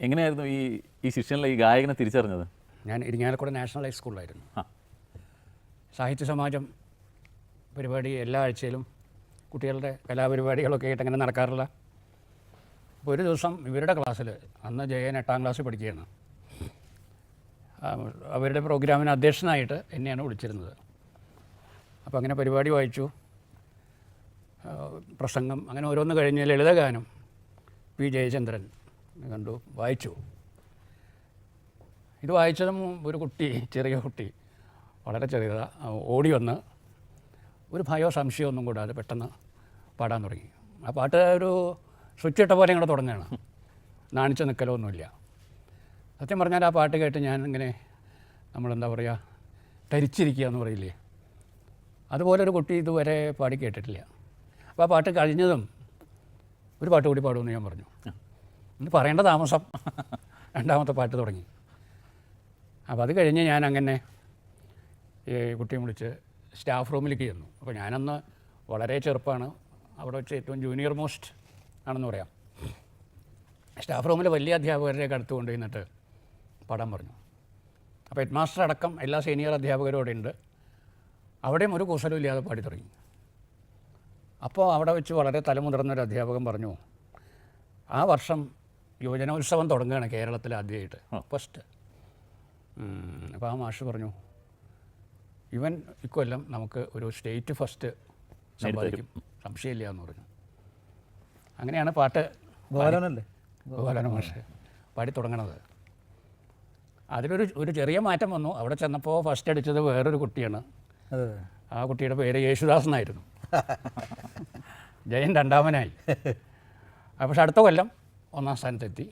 എങ്ങനെയായിരുന്നു ഈ ഈ ശിഷ്യനിലെ ഈ ഗായകനെ തിരിച്ചറിഞ്ഞത്? ഞാൻ ഇരിങ്ങാലക്കുട നാഷണൽ ഹൈസ്കൂളിലായിരുന്നു ആ. സാഹിത്യ സമാജം പരിപാടി എല്ലാ ആഴ്ചയിലും കുട്ടികളുടെ കലാപരിപാടികളൊക്കെ ആയിട്ട് അങ്ങനെ നടക്കാറില്ല. അപ്പോൾ ഒരു ദിവസം ഇവരുടെ ക്ലാസ്സിൽ അന്ന് ജയൻ എട്ടാം ക്ലാസ്സിൽ പഠിക്കുകയാണ്. അവരുടെ പ്രോഗ്രാമിന് അധ്യക്ഷനായിട്ട് എന്നെയാണ് വിളിച്ചിരുന്നത്. അപ്പോൾ അങ്ങനെ പരിപാടി വായിച്ചു. പ്രസംഗം അങ്ങനെ ഓരോന്ന് കഴിഞ്ഞ് ലളിതഗാനം പി ജയചന്ദ്രൻ കണ്ടു വായിച്ചു. ഇത് വായിച്ചതും ഒരു കുട്ടി ചെറിയ കുട്ടി വളരെ ചെറിയ ഓടി വന്ന് ഒരു ഭയോ സംശയമോ ഒന്നും കൂടാതെ പെട്ടെന്ന് പാടാൻ തുടങ്ങി. ആ പാട്ട് ഒരു സ്വിച്ച് ഇട്ട പോലെ ഇങ്ങോട്ട് തുടങ്ങുകയാണ്. നാണിച്ച് നിൽക്കലോ ഒന്നുമില്ല സത്യം പറഞ്ഞാൽ ആ പാട്ട് കേട്ട് ഞാൻ ഇങ്ങനെ നമ്മളെന്താ പറയുക തരിച്ചിരിക്കുക എന്ന് പറയില്ലേ? അതുപോലെ ഒരു കുട്ടി ഇതുവരെ പാടി കേട്ടിട്ടില്ല. അപ്പോൾ ആ പാട്ട് കഴിഞ്ഞതും ഒരു പാട്ട് കൂടി പാടുമെന്ന് ഞാൻ പറഞ്ഞു. ഇനി പറയേണ്ട താമസം. രണ്ടാമത്തെ പാട്ട് തുടങ്ങി. അപ്പോൾ അത് കഴിഞ്ഞ് ഞാൻ അങ്ങനെ ഈ കുട്ടിയെ വിളിച്ച് സ്റ്റാഫ് റൂമിലേക്ക് ചെന്നു. അപ്പോൾ ഞാനന്ന് വളരെ ചെറുപ്പമാണ് അവിടെ വെച്ച് ഏറ്റവും ജൂനിയർ മോസ്റ്റ് ആണെന്ന് പറയാം. സ്റ്റാഫ് റൂമിൽ വലിയ അധ്യാപകരുടെയൊക്കെ അടുത്ത് കൊണ്ടുവന്നിട്ട് പടം പറഞ്ഞു. അപ്പോൾ ഹെഡ് മാസ്റ്റർ അടക്കം എല്ലാ സീനിയർ അധ്യാപകരും അവിടെ ഉണ്ട്. അവിടെയും ഒരു കുശലവും ഇല്ലാതെ പാടി തുടങ്ങി. അപ്പോൾ അവിടെ വെച്ച് വളരെ തലമുതിർന്നൊരു അധ്യാപകൻ പറഞ്ഞു ആ വർഷം യുവജനോത്സവം തുടങ്ങുകയാണ് കേരളത്തിൽ ആദ്യമായിട്ട്. ഫസ്റ്റ് അപ്പോൾ ആ മാഷ് പറഞ്ഞു ഇവൻ ഇക്കൊല്ലം നമുക്ക് ഒരു സ്റ്റേറ്റ് ഫസ്റ്റ് സമ്പാദിക്കും. സംശയമില്ല എന്ന് പറഞ്ഞു. അങ്ങനെയാണ് പാട്ട് ഗോപാലനല്ലേ? ഗോപാലന മാഷ് പാടി തുടങ്ങണത്. അതിലൊരു ഒരു ചെറിയ മാറ്റം വന്നു. അവിടെ ചെന്നപ്പോൾ ഫസ്റ്റ് അടിച്ചത് വേറൊരു കുട്ടിയാണ്. അതെ. ആ കുട്ടിയുടെ പേര് യേശുദാസ് എന്നായിരുന്നു ജയൻ രണ്ടാമനായി. പക്ഷെ അടുത്ത കൊല്ലം ഒന്നാം സ്ഥാനത്തെത്തി